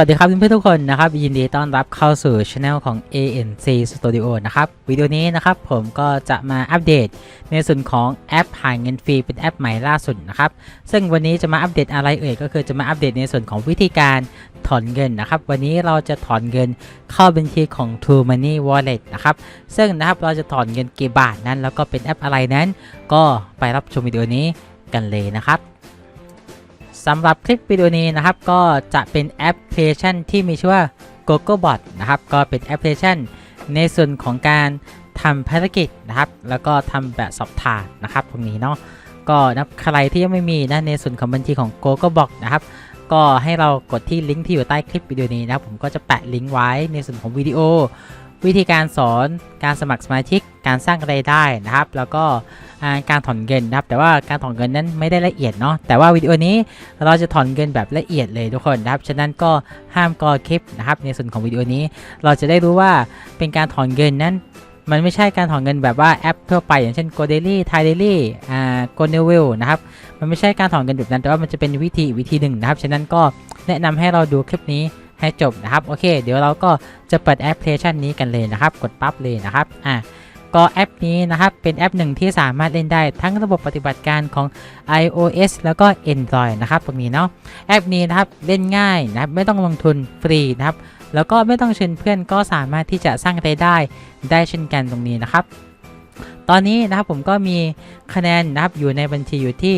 วัสดีครับเพื่อนๆทุกคนนะครับยินดีต้อนรับเข้าสู่ช anel ของ ANC Studio นะครับวิดีโอนี้นะครับผมก็จะมาอัปเดตในส่วนของแอปหาเงินฟรีเป็นแอปใหม่ล่าสุดนะครับซึ่งวันนี้จะมาอัปเดตอะไรเอ่ยก็คือจะมาอัปเดตในส่วนของวิธีการถอนเงินนะครับวันนี้เราจะถอนเงินเข้าบัญชีของ True Money Wallet นะครับซึ่งนะครับเราจะถอนเงินกี่บาทนั้น แล้วก็เป็นแอปอะไรนั้น ก็ไปรับชมวิดีโอนี้กันเลยนะครับ สำหรับคลิปวิดีโอนี้นะครับก็จะเป็นแอปพลิเคชันที่มีชื่อว่า GoGoBot นะครับก็เป็นแอปพลิเคชันในส่วนของการทำภารกิจนะครับแล้วก็ทำแบบสอบถามนะครับตรงนี้เนาะก็นะใครที่ยังไม่มีนะในส่วนของบัญชีของ GoGoBot นะครับก็ให้เรากดที่ลิงก์ที่อยู่ใต้คลิปวิดีโอนี้นะครับผมก็จะแปะลิงก์ไว้ในส่วนของวิดีโอ วิธีการสอนการสมัครสมาชิกการสร้างรายได้นะครับ แล้วก็ การถอนเงินนะครับ แต่ว่าการถอนเงินนั้นไม่ได้ละเอียดเนาะ แต่ว่าวิดีโอนี้เราจะถอนเงินแบบละเอียดเลยทุกคนนะครับ ฉะนั้นก็ห้ามกอคลิปนะครับ ในส่วนของวิดีโอนี้ เราจะได้รู้ว่าเป็นการถอนเงินนั้นมันไม่ใช่การถอนเงินแบบว่าแอปทั่วไปอย่างเช่น g o d a i l y Thai Daily อ่า g o n e w i l นะครับ มันไม่ใช่การถอนเงินแบบนั้น แต่ว่ามันจะเป็นวิธีวิธีหนึ่งนะครับ ฉะนั้นก็แนะนำให้เราดูคลิปนี้ให้จบนะครับ โอเค เดี๋ยวเราก็จะเปิดแอปพลิเคชันนี้กันเลยนะครับ กดปั๊บเลยนะครับ อะ ก็แอปนี้นะครับ เป็นแอปหนึ่งที่สามารถเล่นได้ทั้งระบบปฏิบัติการของ iOS แล้วก็ Android นะครับตรงนี้เนาะแอปนี้นะครับเล่นง่ายนะครับไม่ต้องลงทุนฟรีนะครับแล้วก็ไม่ต้องเชิญเพื่อนก็สามารถที่จะสร้างรายได้ได้เช่นกันตรงนี้นะครับ ตอนนี้นะครับผมก็มีคะแนนนะครับอยู่ในบัญชีอยู่ที่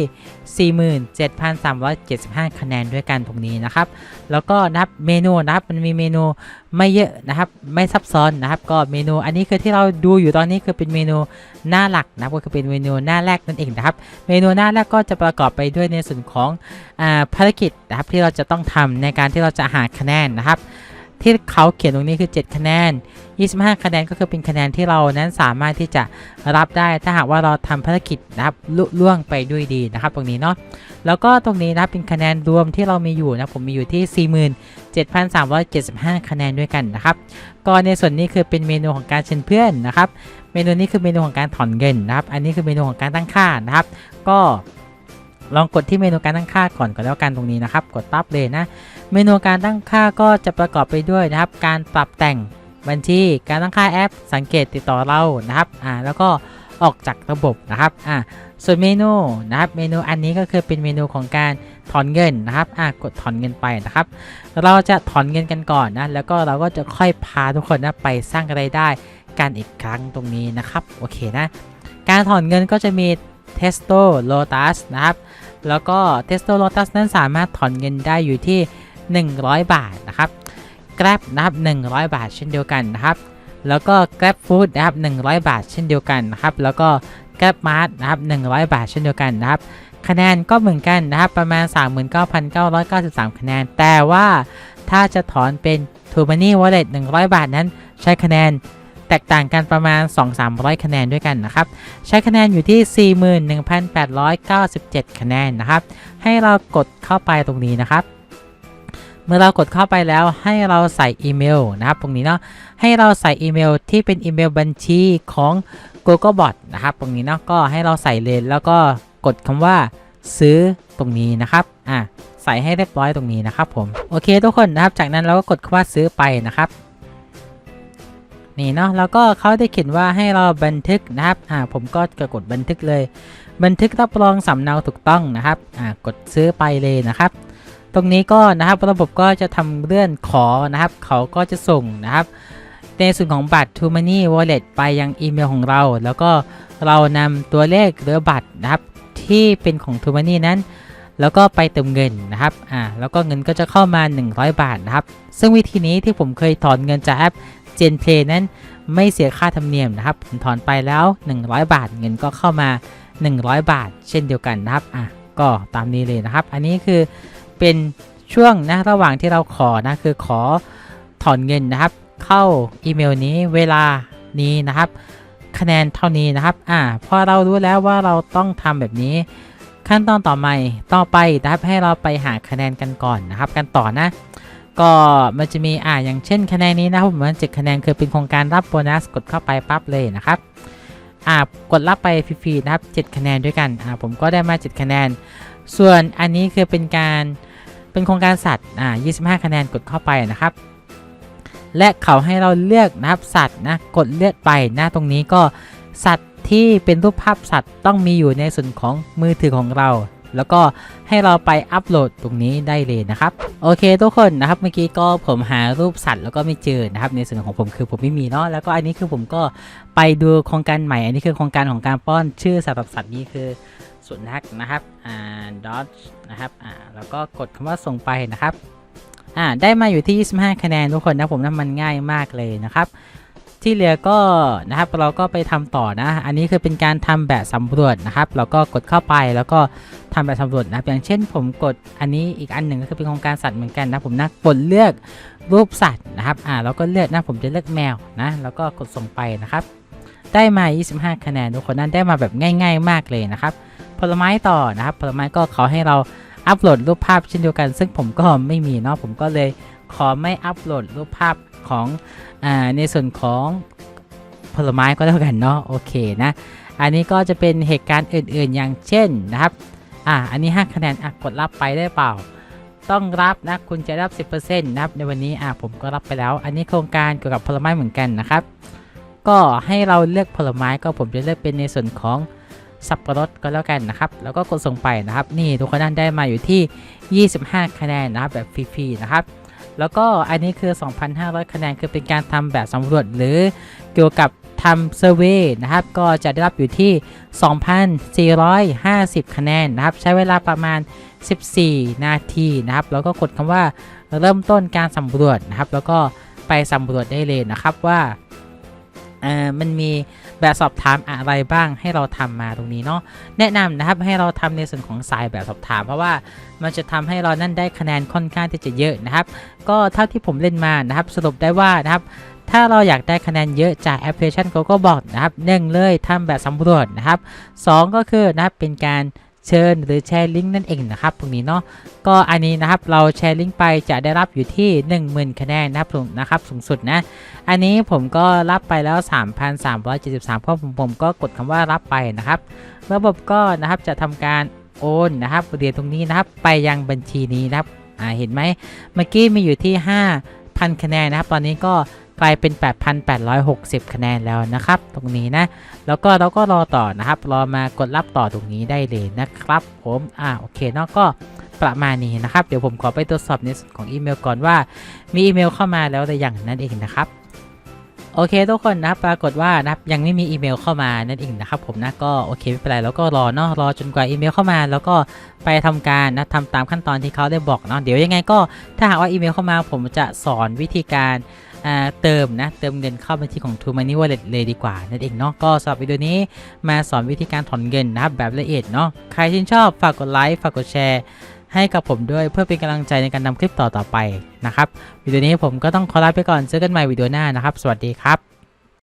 47,375 คะแนนด้วยกันตรงนี้นะครับ แล้วก็นับเมนูนะครับมันมีเมนูไม่เยอะนะครับ ไม่ซับซ้อนนะครับ ก็เมนูอันนี้คือที่เราดูอยู่ตอนนี้คือเป็นเมนูหน้าหลักนะครับก็คือเป็นเมนูหน้าแรกนั่นเองนะครับ เมนูหน้าแรกก็จะประกอบไปด้วยในส่วนของอาภารกิจนะครับที่เราจะต้องทำในการที่เราจะหาคะแนนนะครับ ที่เขาเขียนตรงนี้คือ 7 คะแนน 25 คะแนนก็คือเป็นคะแนนที่เรานั้นสามารถที่จะรับได้ถ้าหากว่าเราทำภารกิจนะครับลุล่วงไปด้วยดีนะครับตรงนี้เนาะแล้วก็ตรงนี้นะเป็นคะแนนรวมที่เรามีอยู่นะผมมีอยู่ที่ 47,375 คะแนนด้วยกันนะครับก็ในส่วนนี้คือเป็นเมนูของการเชิญเพื่อนนะครับ เมนูนี้คือเมนูของการถอนเงินนะครับ อันนี้คือเมนูของการตั้งค่านะครับ ก็ลองกดที่เมนูการตั้งค่าก่อนก็แล้วกันตรงนี้นะครับ กดปั๊บเลยนะ เมนูการตั้งค่าก็จะประกอบไปด้วยนะครับ การปรับแต่งบัญชีการตั้งค่าแอป สังเกตติดต่อเรานะครับอ่าแล้วก็ออกจากระบบนะครับอ่าส่วนเมนูนะครับเมนูอันนี้ก็คือเป็นเมนูของการถอนเงินนะครับอ่ากดถอนเงินไปนะครับ เราจะถอนเงินกันก่อนนะแล้วก็เราก็จะค่อยพาทุกคนนะไปสร้างรายได้กันอีกครั้งตรงนี้นะครับโอเคนะการถอนเงินก็จะมี Testo Lotus นะครับ แล้วก็ Testo Lotus นั้นสามารถถอนเงินได้อยู่ที่ 100 บาทนะครับ Grab นะครับ100 บาทเช่นเดียวกันนะครับ แล้วก็ Grab Food นะครับ100 บาทเช่นเดียวกันนะครับ แล้วก็ Grab Mart นะครับ100 บาทเช่นเดียวกันนะครับ คะแนนก็เหมือนกันนะครับ ประมาณ 39,993 คะแนน แต่ว่าถ้าจะถอนเป็น t o Money Wallet 100 บาทนั้นใช้คะแนนแตกต่างกันประมาณ 2-300 คะแนนด้วยกันนะครับ ใช้คะแนนอยู่ที่ 41,897 คะแนนนะครับ ให้เรากดเข้าไปตรงนี้นะครับ มื่อเรากดเข้าไปแล้วให้เราใส่อีเมลนะครับตรงนี้เนาะให้เราใส่อีเมลที่เป็นอีเมลบัญชีของ Googlebot นะครับตรงนี้เนาะก็ให้เราใส่เลยแล้วก็กดคำว่าซื้อตรงนี้นะครับอะใส่ให้เรียบร้อยตรงนี้นะครับผมโอเคทุกคนนะครับ จากนั้นเราก็กดคำว่าซื้อไปนะครับนี่เนาะแล้วก็เขาได้เขียนว่าให้เราบันทึกนะครับอ่าผมก็กดบันทึกเลย บันทึกรับรองสำเนาถูกต้องนะครับอ่ากดซื้อไปเลยนะครับ ตรงนี้ก็นะครับระบบก็จะทำเรื่องขอนะครับ เขาก็จะส่งนะครับ ในส่วนของบัตร t o Money Wallet ไปยังอีเมลของเรา แล้วก็เรานำตัวเลขหรือบัตรนะครับที่เป็นของ t o Money นั้น แล้วก็ไปเติมเงินนะครับอ่าแล้วก็เงินก็จะเข้ามา 100 บาทนะครับ ซึ่งวิธีนี้ที่ผมเคยถอนเงินจากแอป GenPlay นั้นไม่เสียค่าธรรมเนียมนะครับผมถอนไปแล้ว 100 บาทเงินก็เข้ามา 100 บาท เช่นเดียวกันนะครับอะก็ตามนี้เลยนะครับ อันนี้คือ เป็นช่วงนะระหว่างที่เราขอนะคือขอถอนเงินนะครับ เข้าอีเมลนี้เวลานี้นะครับ คะแนนเท่านี้นะครับอ่าพอเรารู้แล้วว่าเราต้องทำแบบนี้ ขั้นตอนต่อไปต่อไปนะครับให้เราไปหาคะแนนกันก่อนนะครับ กันต่อนะ ก็มันจะมีอ่าอย่างเช่นคะแนนนี้นะครับผมมันเจ็ดคะแนนคือเป็นโครงการรับโบนัสกดเข้าไปปั๊บเลยนะครับอ่ากดรับไปฟรีๆนะครับ 7 คะแนนด้วยกันอ่าผมก็ได้มา 7 คะแนน ส่วนอันนี้คือเป็นการ เป็นโครงการสัตว์อ่า25 คะแนนกดเข้าไปนะครับ และเขาให้เราเลือกนะครับสัตว์นะกดเลือกไปหน้าตรงนี้ก็สัตว์ที่เป็นรูปภาพสัตว์ต้องมีอยู่ในส่วนของมือถือของเรา แล้วก็ให้เราไปอัปโหลดตรงนี้ได้เลยนะครับโอเคทุกคนนะครับเมื่อกี้ก็ผมหารูปสัตว์แล้วก็ไม่เจอนะครับในส่วนของผมคือผมไม่มีเนาะแล้วก็อันนี้คือผมก็ไปดูโครงการใหม่ อันนี้คือโครงการของการป้อนชื่อสัตว์สัตว์นี้คือ สุนัขนะครับอ่าดอ g นะครับอ่าแล้วก็กดคำว่าส่งไปนะครับอ่าได้มาอยู่ที่ 25 คะแนนทุกคนนะผมนะมันง่ายมากเลยนะครับ ที่เหลือก็นะครับเราก็ไปทำต่อนะ อันนี้คือเป็นการทำแบบสำรวจนะครับเราก็กดเข้าไปแล้วก็ทำแบบสำรวจนะครับอย่างเช่นผมกดอันนี้อีกอันหนึ่งก็คือเป็นโครงการสัตว์เหมือนกันนะผมนะกดเลือกรูปสัตว์นะครับอ่าแล้วก็เลือกนะผมจะเลือกแมวนะแล้วก็กดส่งไปนะครับได้มา 25 คะแนนทุกคนนั้นได้มาแบบง่าย ๆ มากเลยนะครับ ผลไม้ต่อนะครับ ผลไม้ก็เขาให้เราอัปโหลดรูปภาพเช่นเดียวกัน ซึ่งผมก็ไม่มีเนาะผมก็เลยขอไม่อัปโหลดรูปภาพของอในส่วนของผลไม้ก็แล้วกันเนาะโอเคนะอันนี้ก็จะเป็นเหตุการณ์อื่นๆ อย่างเช่นนะครับอ่าอันนี้5คะแนนอะกดรับไปได้เปล่า ต้องรับนะคุณจะรับ 10%นะครับในวันนี้อะผมก็รับไปแล้ว อันนี้โครงการเกี่ยวกับผลไม้เหมือนกันนะครับ ก็ให้เราเลือกผลไม้ก็ผมจะเลือกเป็นในส่วนของ สับปะรดก็แล้วกันนะครับ แล้วก็กดส่งไปนะครับ นี่ทุกคนนั้นได้มาอยู่ที่ 25 คะแนนนะครับแบบฟรีๆนะครับ แล้วก็อันนี้คือ 2,500 คะแนนคือเป็นการทำแบบสำรวจหรือเกี่ยวกับทำเซอร์เวยนะครับ ก็จะได้รับอยู่ที่ 2,450 คะแนนนะครับ ใช้เวลาประมาณ 14 นาทีนะครับ แล้วก็กดคำว่าเริ่มต้นการสำรวจนะครับ แล้วก็ไปสำรวจได้เลยนะครับว่า อ่อมันมีแบบสอบถามอะไรบ้างให้เราทำมาตรงนี้เนาะแนะนำนะครับให้เราทำในส่วนของสายแบบสอบถาม เพราะว่ามันจะทำให้เรานั่นได้คะแนนค่อนข้างที่จะเยอะนะครับ ก็เท่าที่ผมเล่นมานะครับ สรุปได้ว่านะครับถ้าเราอยากได้คะแนนเยอะจากแอปพลิเคชัน Google ก็บอกนะครับหนึ่งเลยทำแบบสำรวจนะครับสองก็คือนะครับเป็นการ เชิญหรือแชร์ลิงก์นั่นเองนะครับตรงนี้เนาะก็อันนี้นะครับเราแชร์ลิงก์ไปจะได้รับอยู่ที่ 10,000คะแนนนะครับนะครับสูงสุดนะอันนี้ผมก็รับไปแล้ว 3,373เพราะผมผมก็กดคำว่ารับไปนะครับ ระบบก็นะครับจะทำการโอนนะครับเหรียญตรงนี้นะครับไปยังบัญชีนี้นะครับอ่าเห็นไหมเมื่อกี้มีอยู่ที่ 5,000 คะแนนนะครับ ตอนนี้ก็ กลายเป็น 8,860 คะแนนแล้วนะครับ ตรงนี้นะ แล้วก็เราก็รอต่อนะครับ รอมากดรับต่อตรงนี้ได้เลยนะครับผมอ่าโอเคเนาะก็ประมาณนี้นะครับ เดี๋ยวผมขอไปตรวจสอบในส่วนของอีเมลก่อนว่า มีอีเมลเข้ามาแล้วหรือยังนั่นเองนะครับโอเคทุกคนนะครับปรากฏว่านับยังไม่มีอีเมลเข้ามานั่นเองนะครับผมนะก็โอเคไม่เป็นไรแล้วก็รอเนาะรอจนกว่าอีเมลเข้ามา แล้วก็ไปทำการนะทำตามขั้นตอนที่เขาได้บอกเนาะเดี๋ยวยังไงก็ถ้าหากว่าอีเมลเข้ามาผมจะสอนวิธีการ เติมนะ เติมเงินเข้าบัญชีของ True Money Wallet เลยดีกว่านั่นเองเนาะก็สำหรับวิดีโอนี้มาสอนวิธีการถอนเงินนะครับแบบละเอียดเนาะใครชื่นชอบฝากกดไลค์ฝากกดแชร์ให้กับผมด้วยเพื่อเป็นกำลังใจในการนำคลิปต่อๆไปนะครับวิดีโอนี้ผมก็ต้องขอลาไปก่อนเจอกันใหม่วิดีโอหน้านะครับ สวัสดีครับ